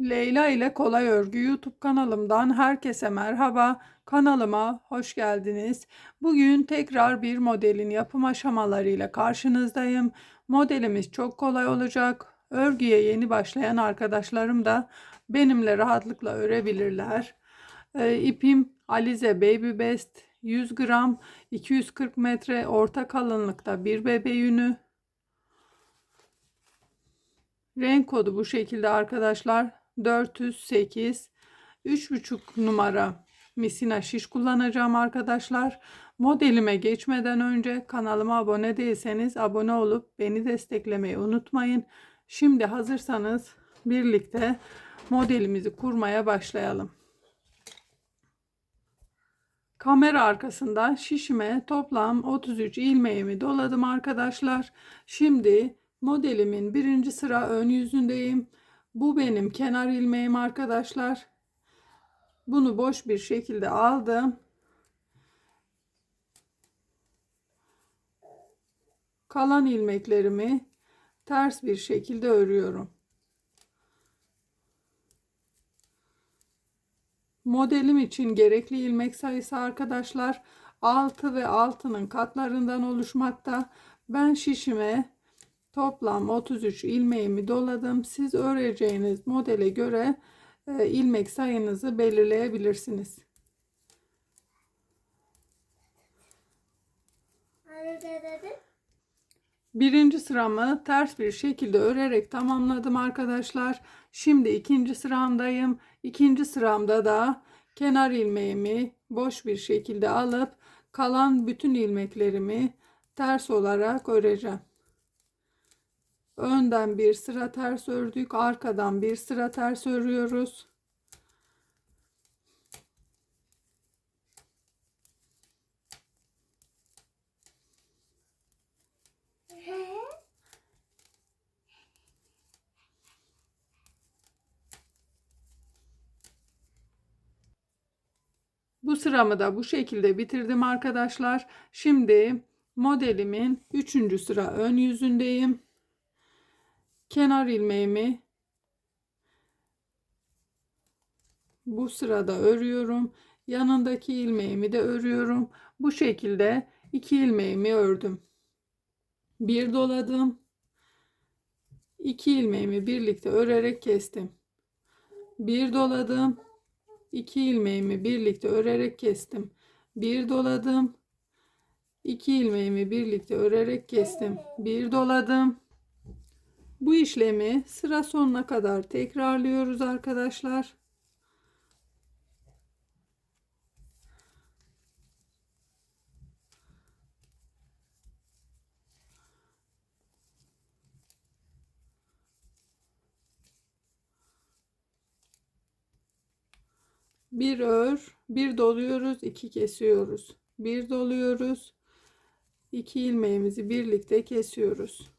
Leyla ile Kolay Örgü YouTube kanalımdan herkese merhaba. Kanalıma hoş geldiniz. Bugün tekrar bir modelin yapım aşamalarıyla karşınızdayım. Modelimiz çok kolay olacak. Örgüye yeni başlayan arkadaşlarım da benimle rahatlıkla örebilirler. Ee, ipim Alize Baby Best 100 gram 240 metre orta kalınlıkta bir bebe yünü. Renk kodu bu şekilde arkadaşlar. 408 3,5 numara misina şiş kullanacağım arkadaşlar. Modelime geçmeden önce kanalıma abone değilseniz abone olup beni desteklemeyi unutmayın. Şimdi hazırsanız birlikte modelimizi kurmaya başlayalım. Kamera arkasında şişime toplam 33 ilmeğimi doladım arkadaşlar. Şimdi modelimin birinci sıra ön yüzündeyim. Bu benim kenar ilmeğim arkadaşlar. Bunu boş bir şekilde aldım. Kalan ilmeklerimi ters bir şekilde örüyorum. Modelim için gerekli ilmek sayısı arkadaşlar 6 ve 6'nın katlarından oluşmakta. Ben şişime toplam 33 ilmeğimi doladım. Siz öreceğiniz modele göre e, ilmek sayınızı belirleyebilirsiniz. Birinci sıramı ters bir şekilde örerek tamamladım arkadaşlar. Şimdi ikinci sıramdayım. İkinci sıramda da kenar ilmeğimi boş bir şekilde alıp kalan bütün ilmeklerimi ters olarak öreceğim. Önden bir sıra ters ördük. Arkadan bir sıra ters örüyoruz. Bu sıramı da bu şekilde bitirdim arkadaşlar. Şimdi modelimin 3. sıra ön yüzündeyim. Kenar ilmeğimi bu sırada örüyorum. Yanındaki ilmeğimi de örüyorum. Bu şekilde iki ilmeğimi ördüm. Bir doladım. İki ilmeğimi birlikte örerek kestim. Bir doladım. İki ilmeğimi birlikte örerek kestim. Bir doladım. İki ilmeğimi birlikte örerek kestim. Bir doladım. Bu işlemi sıra sonuna kadar tekrarlıyoruz arkadaşlar. Bir ör, bir doluyoruz, iki kesiyoruz. Bir doluyoruz, iki ilmeğimizi birlikte kesiyoruz.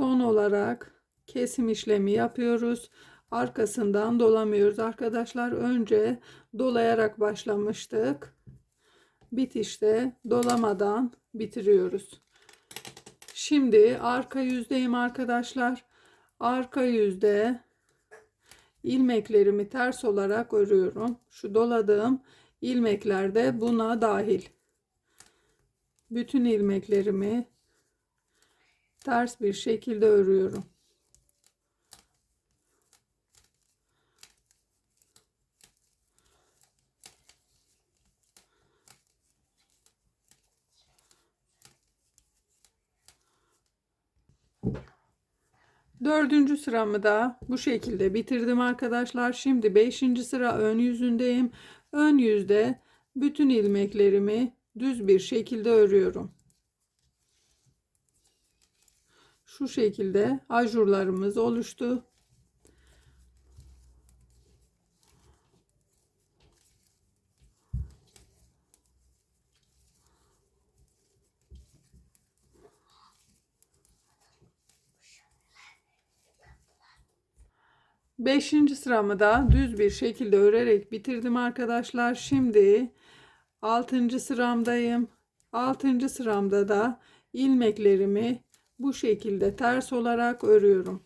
Son olarak kesim işlemi yapıyoruz. Arkasından dolamıyoruz arkadaşlar. Önce dolayarak başlamıştık. Bitişte dolamadan bitiriyoruz. Şimdi arka yüzdeyim arkadaşlar. Arka yüzde ilmeklerimi ters olarak örüyorum. Şu doladığım ilmekler de buna dahil. Bütün ilmeklerimi ters bir şekilde örüyorum. Dördüncü sıramı da bu şekilde bitirdim arkadaşlar. Şimdi beşinci sıra ön yüzündeyim. Ön yüzde bütün ilmeklerimi düz bir şekilde örüyorum. Şu şekilde ajurlarımız oluştu. Beşinci sıramı da düz bir şekilde örerek bitirdim arkadaşlar. Şimdi altıncı sıramdayım. Altıncı sıramda da ilmeklerimi bu şekilde ters olarak örüyorum.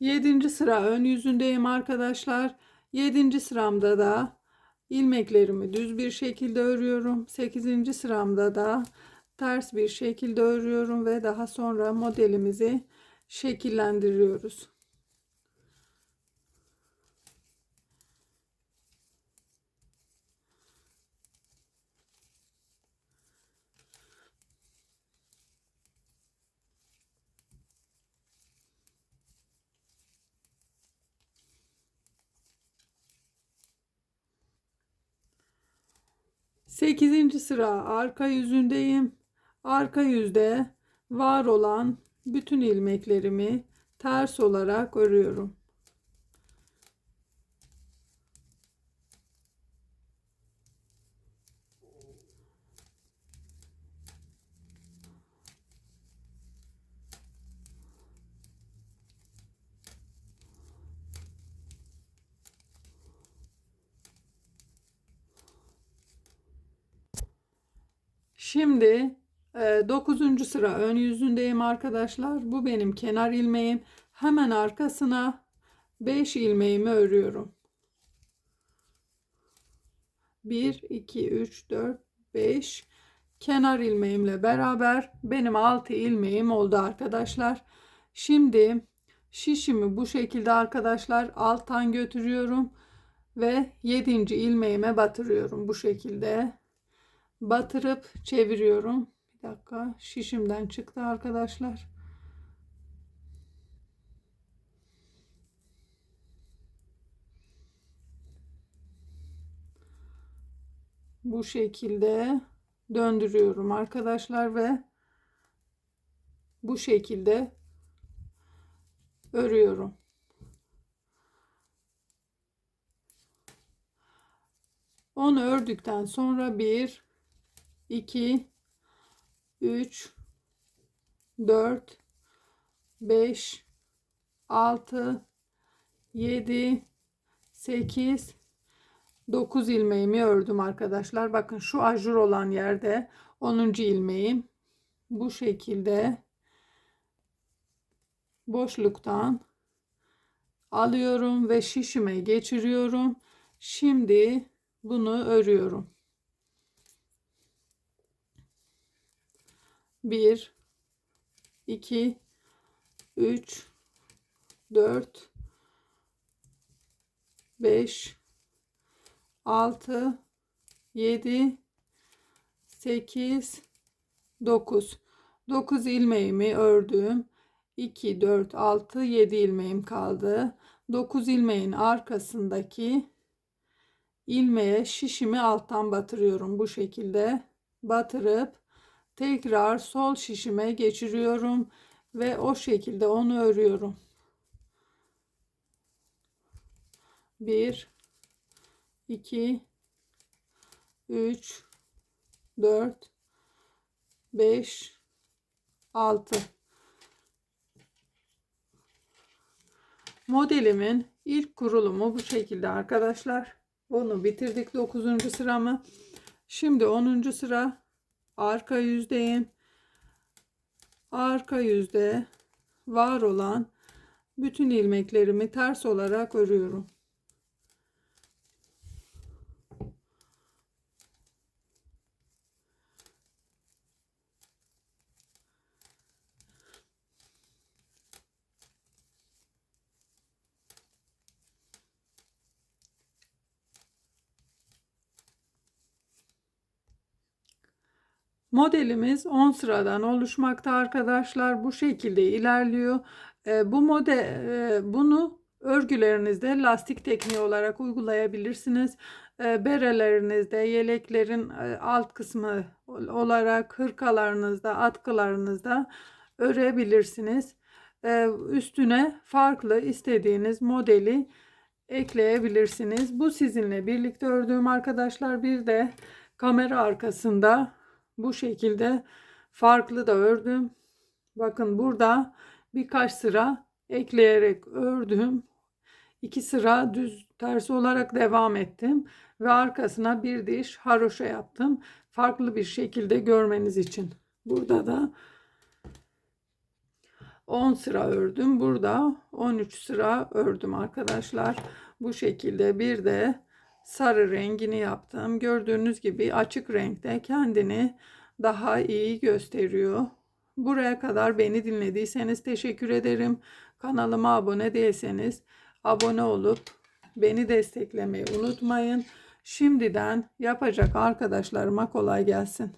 Yedinci sıra ön yüzündeyim arkadaşlar. Yedinci sıramda da ilmeklerimi düz bir şekilde örüyorum. Sekizinci sıramda da ters bir şekilde örüyorum ve daha sonra modelimizi şekillendiriyoruz. Sekizinci sıra arka yüzündeyim. Arka yüzde var olan bütün ilmeklerimi ters olarak örüyorum. Şimdi 9. sıra ön yüzündeyim arkadaşlar. Bu benim kenar ilmeğim. Hemen arkasına 5 ilmeğimi örüyorum. 1 2 3 4 5 kenar ilmeğimle beraber benim 6 ilmeğim oldu arkadaşlar. Şimdi şişimi bu şekilde arkadaşlar alttan götürüyorum ve 7. ilmeğime batırıyorum bu şekilde batırıp çeviriyorum. Bir dakika şişimden çıktı arkadaşlar. Bu şekilde döndürüyorum arkadaşlar ve bu şekilde örüyorum. Onu ördükten sonra bir 2 3 4 5 6 7 8 9 ilmeğimi ördüm arkadaşlar. Bakın şu ajur olan yerde 10. ilmeğim bu şekilde boşluktan alıyorum ve şişime geçiriyorum. Şimdi bunu örüyorum. 1 2 3 4 5 6 7 8 9 9 ilmeğimi ördüm. 2 4 6 7 ilmeğim kaldı. 9 ilmeğin arkasındaki ilmeğe şişimi alttan batırıyorum bu şekilde. Batırıp tekrar sol şişime geçiriyorum ve o şekilde onu örüyorum. 1 2 3 4 5 6 Modelimin ilk kurulumu bu şekilde arkadaşlar. Bunu bitirdik 9. sıramı. Şimdi 10. sıra arka yüzdeyim. Arka yüzde var olan bütün ilmeklerimi ters olarak örüyorum. Modelimiz 10 sıradan oluşmakta arkadaşlar. Bu şekilde ilerliyor. E, bu model e, bunu örgülerinizde lastik tekniği olarak uygulayabilirsiniz. E, berelerinizde, yeleklerin e, alt kısmı olarak hırkalarınızda, atkılarınızda örebilirsiniz. E, üstüne farklı istediğiniz modeli ekleyebilirsiniz. Bu sizinle birlikte ördüğüm arkadaşlar bir de kamera arkasında bu şekilde farklı da ördüm. Bakın burada birkaç sıra ekleyerek ördüm. İki sıra düz ters olarak devam ettim ve arkasına bir diş haroşa yaptım. Farklı bir şekilde görmeniz için. Burada da 10 sıra ördüm. Burada 13 sıra ördüm arkadaşlar. Bu şekilde bir de sarı rengini yaptım. Gördüğünüz gibi açık renkte kendini daha iyi gösteriyor. Buraya kadar beni dinlediyseniz teşekkür ederim. Kanalıma abone değilseniz abone olup beni desteklemeyi unutmayın. Şimdiden yapacak arkadaşlarıma kolay gelsin.